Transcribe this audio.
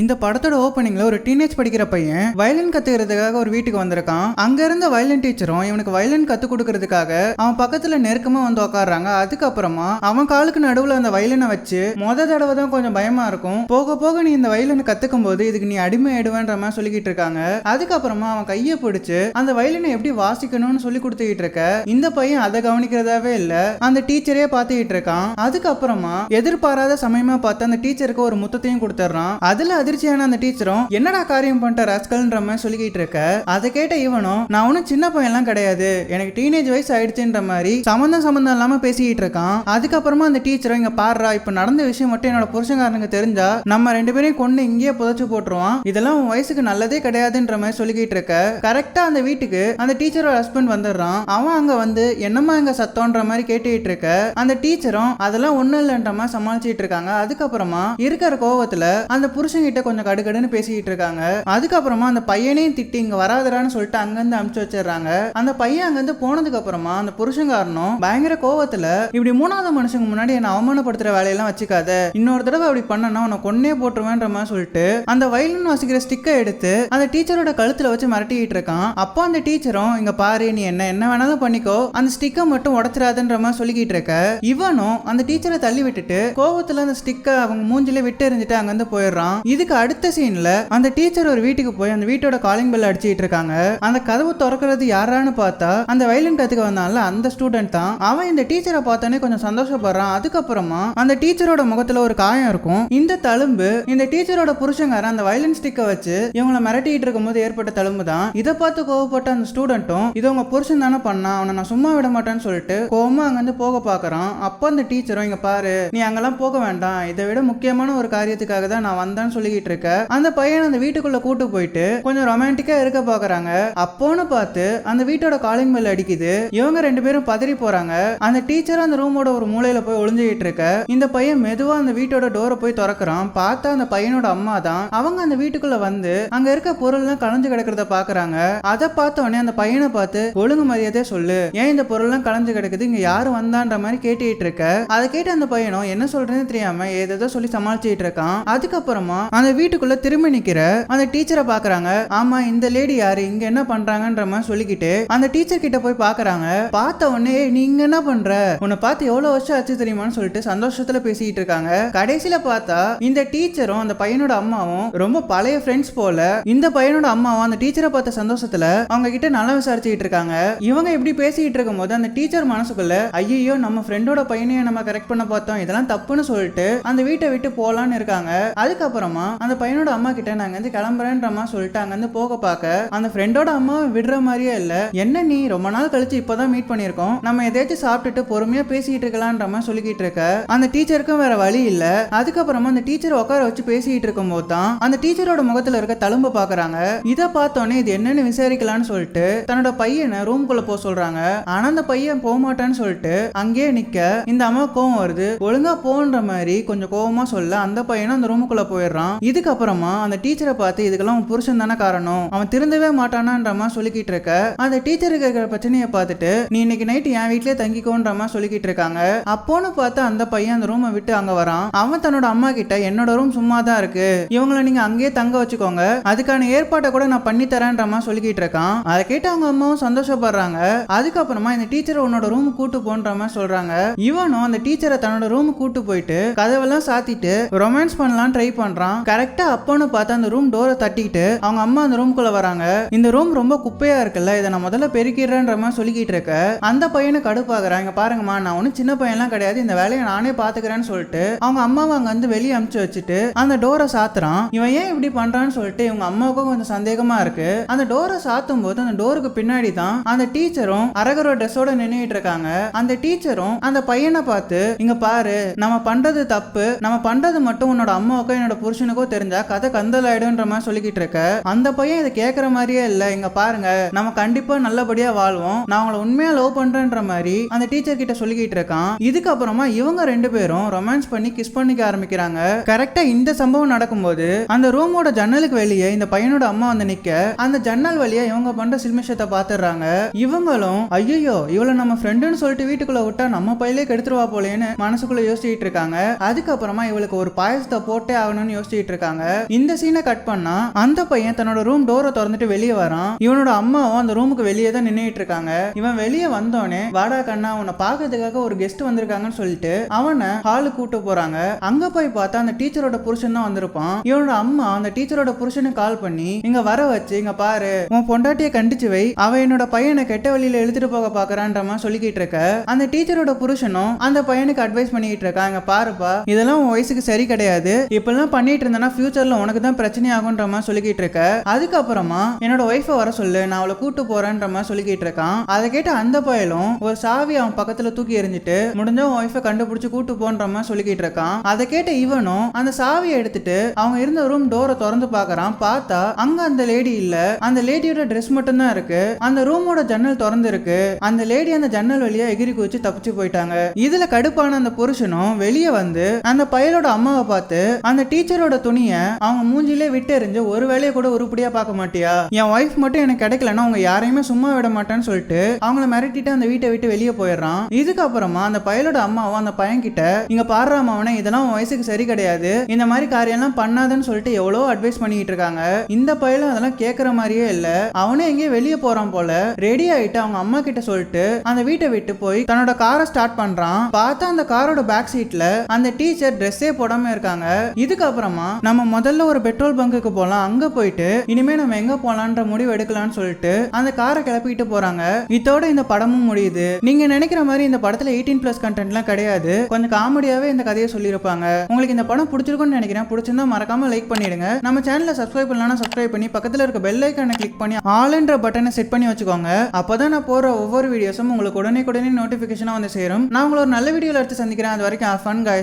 இந்த படத்தோட ஓப்பனிங்ல ஒரு டீனேஜ் படிக்கிற பையன் வயலின் கத்துக்கிறதுக்காக ஒரு வீட்டுக்கு வந்திருக்கான். அங்க இருந்த வயலின் டீச்சரும் இவனுக்கு வயலின் கத்து கொடுக்கறதுக்காக அவன் பக்கத்துல நெருக்கமா வந்து உட்காடுறாங்க அதுக்கப்புறமா அவன் காலுக்கு நடுவுல அந்த வயலினை வச்சு மொத தடவை தான் கொஞ்சம் பயமா இருக்கும். போக போக நீ இந்த வயலினை கத்துக்கும் போது இதுக்கு நீ அடிமை ஆயிடுவேன்ற மாதிரி சொல்லிக்கிட்டு இருக்காங்க. அதுக்கப்புறமா அவன் கையை பிடிச்சு அந்த வயலினை எப்படி வாசிக்கணும்னு சொல்லி கொடுத்துக்கிட்டு இருக்க இந்த பையன் அதை கவனிக்கிறதாவே இல்ல. அந்த டீச்சரே பார்த்துக்கிட்டு இருக்கான். அதுக்கப்புறமா எதிர்பாராத சமயமா பார்த்து அந்த டீச்சருக்கு ஒரு முத்தத்தையும் கொடுத்துட்றான். அதுல அதிர்ச்சியான அந்த டீச்சரும் என்னடா காரியம் பண்ணிட்ட ராஸ்கல்ன்ற மாதிரி சொல்லிக்கிட்டு இருக்க? அதை கேட்ட இவனும் நான் ஒன்றும் சின்ன பையன்லாம் கிடையாது. எனக்கு டீனேஜ் வயசு ஆயிடுச்சுன்ற மாதிரி சம்மந்தம் சம்மந்தம் இல்லாம பேசிக்கிட்டு இருக்கான். அதுக்கப்புறமா அந்த டீச்சரும் இங்க பாடுறா இப்ப நடந்த விஷயம் மட்டும் என்னோட புருஷங்காரனுக்கு தெரிஞ்சா நம்ம ரெண்டு பேரையும் கொண்டு இங்கேயே புதைச்சு போட்டுருவான். இதெல்லாம் உன் வயசுக்கு நல்லதே கிடையாதுன்ற மாதிரி சொல்லிக்கிட்டு இருக்க. கரெக்டா அந்த வீட்டுக்கு அந்த டீச்சரோட ஹஸ்பண்ட் வந்துடுறான். அவன் அங்க வந்து என்னம்மா இங்க சத்தம்ன்ற மாதிரி கேட்டுக்கிட்டு இருக்க. அந்த டீச்சரும் அதெல்லாம் ஒண்ணும் இல்லைன்ற மாதிரி சமாளிச்சிட்டு இருக்காங்க. அதுக்கப்புறமா இருக்கிற கோவத்துல அந்த கிட்ட கொஞ்சம் கடுகடுன்னு பேசிக்கிட்டு இருக்காங்க. அதுக்கப்புறமா அந்த பையனையும் திட்டி இங்க வராதரான்னு சொல்லிட்டு அங்கிருந்து அமுச்சு வச்சிடுறாங்க. அந்த பையன் அங்கிருந்து போனதுக்கு அப்புறமா அந்த புருஷங்காரனும் பயங்கர கோவத்துல இப்படி மூணாவது மனுஷங்க முன்னாடி என்ன அவமானப்படுத்துற வேலையெல்லாம் வச்சுக்காத. இன்னொரு தடவை அப்படி பண்ணனா உன்னை கொன்னே போட்டுருவேன்ற மாதிரி சொல்லிட்டு அந்த வயலின் வாசிக்கிற ஸ்டிக்கை எடுத்து அந்த டீச்சரோட கழுத்துல வச்சு மிரட்டிக்கிட்டு இருக்கான். அப்போ அந்த டீச்சரும் இங்க பாரு நீ என்ன என்ன வேணாலும் பண்ணிக்கோ. அந்த ஸ்டிக்கை மட்டும் உடச்சிடாதுன்ற மாதிரி சொல்லிக்கிட்டு இருக்க. இவனும் அந்த டீச்சரை தள்ளி விட்டுட்டு கோவத்துல அந்த ஸ்டிக்கை அவங்க மூஞ்சில விட்டு எறிஞ்சிட்டு அங்கிருந்து போயிடுறான். இது இதுக்கு அடுத்த சீன்ல அந்த டீச்சர் ஒரு வீட்டுக்கு போய் அந்த வீட்டோட காலிங் பெல் அடிச்சுட்டு இருக்காங்க. அந்த கதவு திறக்கிறது யாரான்னு பார்த்தா அந்த வயலின் கத்துக்க வந்தான்ல அந்த ஸ்டூடெண்ட் தான். அவன் இந்த டீச்சரை பார்த்தோன்னே கொஞ்சம் சந்தோஷப்படுறான். அதுக்கப்புறமா அந்த டீச்சரோட முகத்துல ஒரு காயம் இருக்கும். இந்த தழும்பு இந்த டீச்சரோட புருஷங்கார அந்த வயலின் ஸ்டிக்கை வச்சு இவங்கள மிரட்டிட்டு இருக்கும்போது ஏற்பட்ட தழும்பு தான். இதை பார்த்து கோவப்பட்ட அந்த ஸ்டூடெண்ட்டும் இது உங்க புருஷன் தானே பண்ணான் அவனை நான் சும்மா விட மாட்டேன்னு சொல்லிட்டு கோவமா அங்கிருந்து போக பாக்குறான் அப்போ அந்த டீச்சரும் இங்க பாரு நீ அங்கெல்லாம் போக வேண்டாம். இதை விட முக்கியமான ஒரு காரியத்துக்காக தான் நான் வந்தேன்னு சொல்லி பேசிக்கிட்டு இருக்க அந்த பையன் அந்த வீட்டுக்குள்ள கூட்டு போயிட்டு கொஞ்சம் ரொமான்டிக்கா இருக்க பாக்குறாங்க. அப்போன்னு பார்த்து அந்த வீட்டோட காலிங் பெல் அடிக்குது. இவங்க ரெண்டு பேரும் பதறி போறாங்க. அந்த டீச்சர் அந்த ரூமோட ஒரு மூலையில போய் ஒளிஞ்சுக்கிட்டு இருக்க இந்த பையன் மெதுவா அந்த வீட்டோட டோரை போய் திறக்கிறான். பார்த்தா அந்த பையனோட அம்மா தான் அவங்க அந்த வீட்டுக்குள்ள வந்து அங்க இருக்க பொருள்லாம் கலைஞ்சு கிடக்கிறத பாக்குறாங்க. அதை பார்த்த உடனே அந்த பையனை பார்த்து ஒழுங்கு மரியாதையா சொல்லு. ஏன் இந்த பொருள்லாம் கலைஞ்சு கிடக்குது? இங்க யாரு வந்தான்ற மாதிரி கேட்டுக்கிட்டு இருக்க அதை கேட்டு அந்த பையனும் என்ன சொல்றதுன்னு தெரியாம ஏதேதோ சொல்லி சமாளிச்சுட்டு இருக்கான் அதுக்கப்புறமா அந்த வீட்டுக்குள்ள திரும்பி நிக்கிற அந்த டீச்சரை பாக்குறாங்க. ஆமா இந்த லேடி யாரு? இங்க என்ன பண்றாங்கன்ற மாதிரி சொல்லிக்கிட்டு அந்த டீச்சர் கிட்ட போய் பாக்குறாங்க. பார்த்த உடனே நீங்க நீ இங்க என்ன பண்ற? உன்னை பார்த்து எவ்வளவு வருஷம் ஆச்சு தெரியுமான்னு சொல்லிட்டு சந்தோஷத்துல பேசிட்டு இருக்காங்க. கடைசியில பார்த்தா இந்த டீச்சரும் அந்த பையனோட அம்மாவும் ரொம்ப பழைய ஃப்ரெண்ட்ஸ் போல இந்த பையனோட அம்மாவும் அந்த டீச்சரை பார்த்த சந்தோஷத்துல அவங்க கிட்ட நல்லா விசாரிச்சுக்கிட்டு இருக்காங்க. இவங்க இப்படி பேசிக்கிட்டு இருக்கும் போது அந்த டீச்சர் மனசுக்குள்ள ஐயோ நம்ம ஃப்ரெண்டோட பையனையும் நம்ம கரெக்ட் பண்ண பார்த்தோம். இதெல்லாம் தப்புன்னு சொல்லிட்டு அந்த வீட்டை விட்டு போலான்னு இருக்காங்க. அதுக்கப்புறமா அந்த பையனோட அம்மா கிட்ட நாங்க வந்து கிளம்புறேன்ற மாதிரி சொல்லிட்டு அங்க போக பார்க்க அந்த ஃப்ரெண்டோட அம்மா விடுற மாதிரியே இல்ல. என்ன நீ ரொம்ப நாள் கழிச்சு இப்பதான் மீட் பண்ணியிருக்கோம். நம்ம எதாச்சும் சாப்பிட்டுட்டு பொறுமையா பேசிட்டு இருக்கலான்ற மாதிரி சொல்லிக்கிட்டு இருக்க. அந்த டீச்சருக்கும் வேற வழி இல்ல. அதுக்கப்புறமா அந்த டீச்சர் உட்கார வச்சு பேசிட்டு இருக்கும் போது தான் அந்த டீச்சரோட முகத்துல இருக்க தழும்பு பாக்குறாங்க இதை பார்த்தோன்னே இது என்னன்னு விசாரிக்கலாம்னு சொல்லிட்டு தன்னோட பையனை ரூம்குள்ள போக சொல்றாங்க. ஆனா அந்த பையன் போக மாட்டான்னு சொல்லிட்டு அங்கேயே நிக்க. இந்த அம்மா கோவம் வருது. ஒழுங்கா போன்ற மாதிரி கொஞ்சம் கோவமா சொல்ல அந்த பையனும் அந்த ரூமுக்குள்ள போயிடுறான். இதுக்கப்புறமா அந்த டீச்சரை பார்த்து இதுக்கெல்லாம் உன் புருஷன் தானே காரணம்? அவன் திருந்தவே மாட்டானான்றமா சொல்லிக்கிட்டு இருக்க. அந்த டீச்சருக்கு இருக்கிற பிரச்சனையை பார்த்துட்டு நீ இன்னைக்கு நைட் என் வீட்லயே தங்கிக்கோன்றமா சொல்லிக்கிட்டு இருக்காங்க. அப்போன்னு பார்த்து அந்த பையன் அந்த ரூமை விட்டு அங்க வரான். அவன் தன்னோட அம்மா கிட்ட என்னோட ரூம் சும்மா தான் இருக்கு. இவங்கள நீங்க அங்கேயே தங்க வச்சுக்கோங்க. அதுக்கான ஏற்பாட்டை கூட நான் பண்ணி தரேன்றமா சொல்லிக்கிட்டு இருக்கான். அதை கேட்டு அவங்க அம்மாவும் சந்தோஷப்படுறாங்க. அதுக்கப்புறமா இந்த டீச்சரை உன்னோட ரூம் கூட்டு போன்றமா சொல்றாங்க. இவனும் அந்த டீச்சரை தன்னோட ரூம் கூட்டு போயிட்டு கதவெல்லாம் சாத்திட்டு ரொமான்ஸ் பண்ணலாம் ட்ரை பண்றான். கரெக்டா அப்போன்னு பார்த்து அந்த ரூம் டோரை தட்டிட்டு அவங்க அம்மா அந்த ரூம்குள்ள வராங்க. இந்த ரூம் ரொம்ப குப்பையா இருக்குல்ல இதை நான் முதல்ல பெருக்கிறேன்ற மாதிரி சொல்லிக்கிட்டு இருக்க. அந்த பையனை கடுப்பாக்குறான். இங்க பாருங்கம்மா நான் ஒன்றும் சின்ன பையன்லாம் கிடையாது இந்த வேலையை நானே பாத்துக்கிறேன்னு சொல்லிட்டு அவங்க அம்மாவை அங்க வந்து வெளியே அமுச்சு வச்சுட்டு அந்த டோரை சாத்துறான். இவன் ஏன் இப்படி பண்றான்னு சொல்லிட்டு இவங்க அம்மாவுக்கும் கொஞ்சம் சந்தேகமா இருக்கு. அந்த டோரை சாத்தும் போது அந்த டோருக்கு பின்னாடி தான் அந்த டீச்சரும் அரகரோட ட்ரெஸ்ஸோட நின்றுட்டு இருக்காங்க. அந்த டீச்சரும் அந்த பையனை பார்த்து இங்க பாரு நம்ம பண்றது தப்பு. நம்ம பண்றது மட்டும் உன்னோட அம்மாவுக்கும் என்னோட புருஷனுக்கோ தெரிஞ்சா கதை கந்தல் ஆயிடும்ன்ற மாதிரி சொல்லிக்கிட்டு இருக்க. அந்த பையன் இதை கேட்கற மாதிரியே இல்ல. இங்க பாருங்க நம்ம கண்டிப்பா நல்லபடியா வாழ்வோம். நான் உங்களை உண்மையா லவ் பண்றேன்ற மாதிரி அந்த டீச்சர் கிட்ட சொல்லிக்கிட்டு இருக்கான். இதுக்கப்புறமா இவங்க ரெண்டு பேரும் ரொமான்ஸ் பண்ணி கிஸ் பண்ணிக்க ஆரம்பிக்கிறாங்க. கரெக்டா இந்த சம்பவம் நடக்கும்போது அந்த ரூமோட ஜன்னலுக்கு வெளியே இந்த பையனோட அம்மா வந்து நிக்க. அந்த ஜன்னல் வழியா இவங்க பண்ற சில்மிஷத்தை பாத்துடுறாங்க. இவங்களும் ஐயோ இவளை நம்ம ஃப்ரெண்டுன்னு சொல்லிட்டு வீட்டுக்குள்ள விட்டா நம்ம பையிலே கெடுத்துருவா போலேன்னு மனசுக்குள்ள யோசிச்சுட்டு இருக்காங்க. அதுக்கப்புறமா இவளுக்கு ஒரு பாயசத்தை போட்டே ஆகணும்னு யோசிச்சுட்டு பேசிட்டு இருக்காங்க இந்த சீனை கட் பண்ணா அந்த பையன் தன்னோட ரூம் டோரை திறந்துட்டு வெளியே வரான். இவனோட அம்மாவும் அந்த ரூமுக்கு வெளியே தான் நின்னுட்டு இருக்காங்க இவன் வெளியே வந்தோடனே வாடா கண்ணா உன்னை பாக்குறதுக்காக ஒரு கெஸ்ட் வந்திருக்காங்கன்னு சொல்லிட்டு அவனை ஹாலு கூட்டு போறாங்க. அங்க போய் பார்த்தா அந்த டீச்சரோட புருஷன் தான் வந்திருப்பான். இவனோட அம்மா அந்த டீச்சரோட புருஷனுக்கு கால் பண்ணி இங்க வர வச்சு இங்க பாரு. உன் பொண்டாட்டிய கண்டிச்சு வை. அவன் என்னோட பையனை கெட்ட வழியில எழுத்துட்டு போக பாக்குறான்ற மாதிரி சொல்லிக்கிட்டு இருக்க. அந்த டீச்சரோட புருஷனும் அந்த பையனுக்கு அட்வைஸ் பண்ணிக்கிட்டு இருக்கான் இங்க பாருப்பா இதெல்லாம் உன் வயசுக்கு சரி கிடையாது. இப்பெல்லாம் பண்ணிட்டு இருந்தனா ஃபியூச்சர்ல உனக்கு தான் பிரச்சனை ஆகுன்ற மாதிரி சொல்லிக்கிட்டு இருக்க. அதுக்கப்புறமா என்னோட ஒய்ஃபை வர சொல்லு நான் அவளை கூட்டு போறேன்ற மாதிரி சொல்லிக்கிட்டு இருக்கான். அதை கேட்டு அந்த பயலும் ஒரு சாவி அவன் பக்கத்துல தூக்கி எறிஞ்சிட்டு முடிஞ்ச ஒய்ஃபை கண்டுபிடிச்சு கூட்டு போன்ற மாதிரி சொல்லிக்கிட்டு இருக்கான். அதை கேட்ட இவனும் அந்த சாவியை எடுத்துட்டு அவங்க இருந்த ரூம் டோரை திறந்து பாக்குறான் பார்த்தா அங்க அந்த லேடி இல்ல. அந்த லேடியோட ட்ரெஸ் மட்டும் தான் இருக்கு. அந்த ரூமோட ஜன்னல் திறந்து இருக்கு அந்த லேடி அந்த ஜன்னல் வழியா எகிரி குதிச்சு தப்பிச்சு போயிட்டாங்க. இதுல கடுப்பான அந்த புருஷனும் வெளியே வந்து அந்த பயலோட அம்மாவை பார்த்து அந்த டீச்சரோட துணியை அவங்க மூஞ்சிலே விட்டு எறிஞ்சு ஒரு வேலையை கூட உருப்படியா பார்க்க மாட்டியா? என் ஒய்ஃப் மட்டும் எனக்கு கிடைக்கலன்னா அவங்க யாரையுமே சும்மா விட மாட்டேன்னு சொல்லிட்டு அவங்கள மிரட்டிட்டு அந்த வீட்டை விட்டு வெளியே போயிடுறான். இதுக்கப்புறமா அந்த பயலோட அம்மாவும் அந்த பையன் கிட்ட இங்க பாடுறா அவனை இதெல்லாம் உன் வயசுக்கு சரி கிடையாது. இந்த மாதிரி காரியம்லாம் பண்ணாதுன்னு சொல்லிட்டு எவ்வளோ அட்வைஸ் பண்ணிட்டு இருக்காங்க. இந்த பையலும் அதெல்லாம் கேட்கற மாதிரியே இல்ல. அவனே எங்கேயும் வெளியே போறான் போல. ரெடி ஆயிட்டு அவங்க அம்மா கிட்ட சொல்லிட்டு அந்த வீட்டை விட்டு போய் தன்னோட காரை ஸ்டார்ட் பண்றான். பார்த்தா அந்த காரோட பேக் சீட்ல அந்த டீச்சர் ட்ரெஸ்ஸே போடாம இருக்காங்க. இதுக்கப்புறமா நம்ம முதல்ல ஒரு பெட்ரோல் பங்குக்கு போகலாம் அங்க போயிட்டு இனிமே நம்ம எங்க போலான்ற முடிவு எடுக்கலாம்னு சொல்லிட்டு அந்த காரை கிளப்பிட்டு போறாங்க. இதோட இந்த படமும் முடியுது. நீங்க நினைக்கிற மாதிரி இந்த படத்துல எயிட்டீன் பிளஸ் கண்டென்ட்லாம் கிடையாது. கொஞ்சம் காமெடியாவே இந்த கதையை சொல்லியிருப்பாங்க. உங்களுக்கு இந்த படம் பிடிச்சிருக்கும்னு நினைக்கிறேன். பிடிச்சிருந்தா மறக்காம லைக் பண்ணிடுங்க. நம்ம சேனலை சப்ஸ்கிரைப் பண்ணலாம் சப்ஸ்கிரைப் பண்ணி பக்கத்துல இருக்க பெல் ஐக்கானை கிளிக் பண்ணி ஆல்ன்ற பட்டனை செட் பண்ணி வச்சுக்கோங்க. அப்பதான் நான் போற ஒவ்வொரு வீடியோஸும் உங்களுக்கு உடனே உடனே நோட்டிபிகேஷனா வந்து சேரும். நான் உங்களை ஒரு நல்ல வீடியோல எடுத்து சந்திக்கிறேன். அது வரைக்கும் ஃபன் guys.